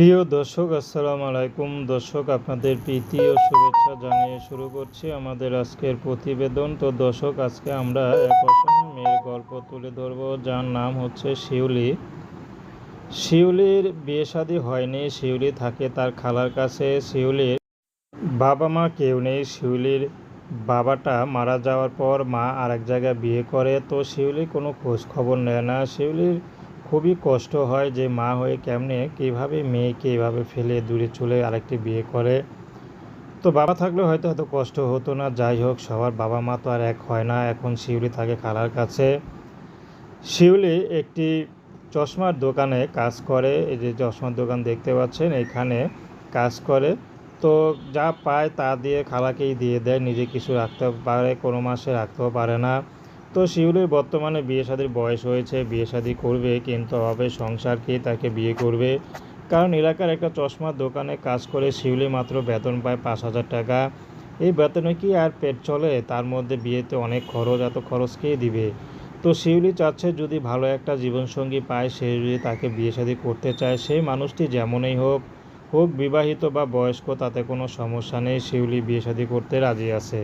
প্রিয় দর্শক, আসসালামু আলাইকুম। দর্শক, আপনাদের প্রীতি ও শুভেচ্ছা জানিয়ে শুরু করছি আমাদের আজকের প্রতিবেদন। তো দর্শক, আজকে আমরা এক অসহায় মেয়ের গল্প তুলে ধরব, যার নাম হচ্ছে শিউলি। শিউলির বিয়ে শাদী হয়নি, শিউলি থাকে তার খালার কাছে। শিউলির বাবা মা কেউ নেই, শিউলির বাবাটা মারা যাওয়ার পর মা আরেক জায়গায় বিয়ে করে। তো শিউলি কোনো খোঁজ খবর নেয় না। শিউলির খুবই কষ্ট হয় যে মা হয়ে কেমনে, কীভাবে মেয়েকে এভাবে ফেলে দূরে চলে আরেকটি বিয়ে করে। তো বাবা থাকলে হয়তো এত কষ্ট হতো না, যাই হোক, সবার বাবা মা তো আর এক হয় না, এখন শিউলি থাকে খালার কাছে। শিউলি একটি চশমার দোকানে কাজ করে, এই যে চশমার দোকান দেখতে পাচ্ছেন, এখানে কাজ করে। তো যা পায় তা দিয়ে খালাকেই দিয়ে দেয়, নিজে কিছু রাখতে পারে, কোনো মাসে রাখতেও পারে না। তো শিউলির বর্তমানে বিয়ে শাদির বয়স হয়েছে, বিয়ে শাদি করবে, কিন্তু অভাবে সংসার কি তাকে বিয়ে করবে। কারণ এলাকার একটা চশমার দোকানে কাজ করে শিউলি মাত্র বেতন পায় পাঁচ হাজার টাকা। এই বেতনে কি আর পেট চলে? তার মধ্যে বিয়েতে অনেক খরচ, এত খরচ কে দিবে? তো শিউলি চাচ্ছে যদি ভালো একটা জীবনসঙ্গী পায়, সে যদি তাকে বিয়ে শাদি করতে চায়, সেই মানুষটি যেমনই হোক হোক বিবাহিত বা বয়স্ক, তাতে কোনো সমস্যা নেই। শিউলি বিয়ে শাদি করতে রাজি আছে।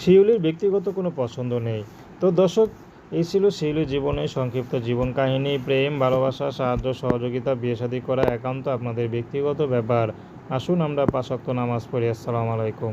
শিউলির ব্যক্তিগত কোনো পছন্দ নেই। তো দর্শক, এই ছিল শিউলির জীবনের সংক্ষিপ্ত জীবন কাহিনী, প্রেম, ভালোবাসা, সাহায্য, সহযোগিতা, বিয়ে শাদী করা একান্ত আপনাদের ব্যক্তিগত ব্যাপার। আসুন আমরা পাশক্ত নামাজ পড়ি। আসসালামু আলাইকুম।